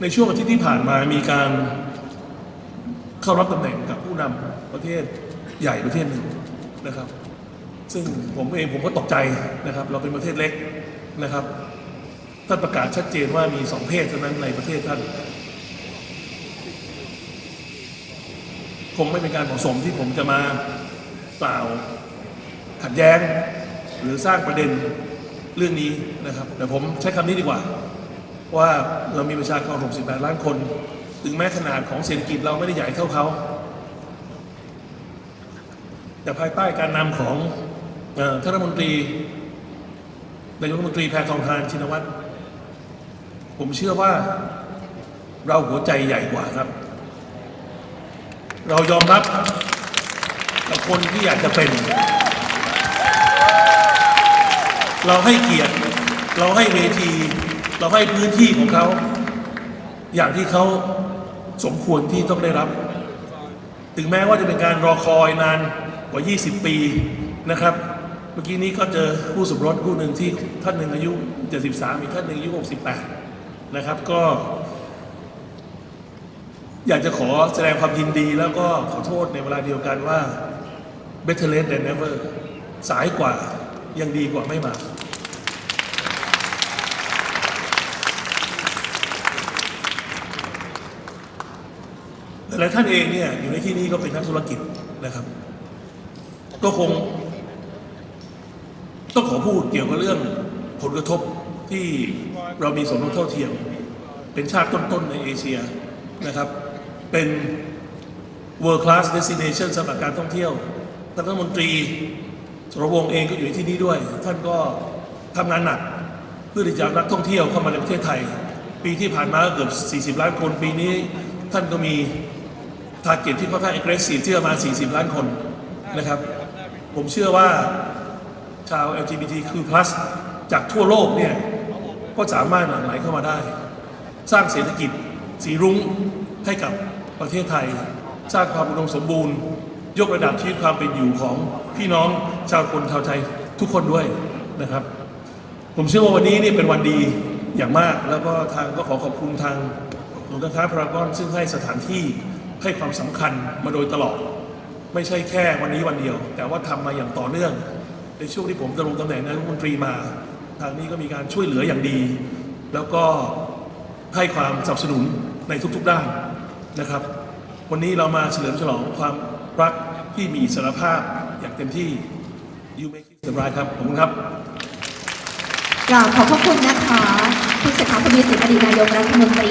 ในช่วงอาทิตย์ที่ผ่านมามีการเข้ารับตำแหน่งกับผู้นำประเทศใหญ่ประเทศหนึ่งนะครับ ซึ่งผมเองผมก็ตกใจนะครับ เราเป็นประเทศเล็กนะครับท่านประกาศชัดเจนว่ามีสองเพศเท่านั้นในประเทศท่านคงไม่เป็นการเหมาะสมที่ผมจะมากล่าวขัดแย้ง หรือสร้างประเด็นเรื่องนี้นะครับ แต่ผมใช้คำนี้ดีกว่า ว่าเรามีประชากร 68 ล้านคน ถึงแม้ขนาดของเศรษฐกิจเราไม่ได้ใหญ่เท่าเขา แต่ภายใต้การนำของท่านรัฐมนตรีนายกรัฐมนตรีแพทองทานชินวัตรผมเชื่อว่าเราหัวใจใหญ่กว่าครับ เรายอมรับกับคนที่อยากจะเป็น เราให้เกียรติ เราให้เวที เราให้พื้นที่ของเขา อย่างที่เขาสมควรที่ต้องได้รับ ถึงแม้ว่าจะเป็นการรอคอยนานกว่า 20 ปีนะครับ เมื่อกี้นี้ก็เจอผู้สมรสคู่หนึ่งที่ท่านหนึ่งอายุ 73 อีกท่านหนึ่งอายุ 68 นะครับก็ อยากจะขอแสดงความยินดีแล้วก็ขอโทษในเวลาเดียวกันว่า better late than never สายกว่ายังดีกว่าไม่มา หลายๆท่านเองเนี่ยอยู่ในที่นี้ก็เป็นนักธุรกิจนะครับ ก็คง ต้องขอพูดเกี่ยวกับเรื่องผลกระทบที่เรามีสมรสเท่าเทียม เป็นชาติต้นๆในเอเชียนะครับ เป็น world class destination สำหรับการท่องเที่ยวท่านรัฐมนตรีสรวงเองก็อยู่ที่นี้ด้วย ท่านก็ทำงานหนักเพื่อที่จะนักท่องเที่ยวเข้ามาในประเทศไทย ปีที่ผ่านมาก็เกือบ 40 ล้านคนปีนี้ ท่านก็มี ทาร์เก็ตที่ค่อนข้าง aggressive ที่ประมาณ 40 ล้านคนนะครับ ผมเชื่อว่าชาว LGBTQ+ จากทั่วโลกเนี่ยก็สามารถหลั่งไหลเข้ามาได้ สร้างเศรษฐกิจสีรุ้งให้กับประเทศไทย สร้างความอุดมสมบูรณ์ ยกระดับชีวิตความเป็นอยู่ของพี่น้องชาวคนชาวไทยทุกคนด้วยนะครับ ผมเชื่อว่าวันนี้นี่เป็นวันดีอย่างมาก แล้วก็ทางก็ขอขอบคุณทางหลวงการค้าพารากอนซึ่งให้สถานที่ ให้ความสำคัญมาโดยตลอด ไม่ใช่แค่วันนี้วันเดียว แต่ว่าทำมาอย่างต่อเนื่อง ในช่วงที่ผมดำรงตำแหน่งนายกรัฐมนตรีมา ทางนี้ก็มีการช่วยเหลืออย่างดี แล้วก็ให้ความสนับสนุนในทุกๆด้านนะครับ วันนี้เรามาเฉลิมฉลองความรักที่มีอิสรภาพอย่างเต็มที่ You make it the right ครับขอบคุณครับกราบขอบพระคุณนะคะ คุณเศรษฐาทวีสินอดีตนายกรัฐมนตรี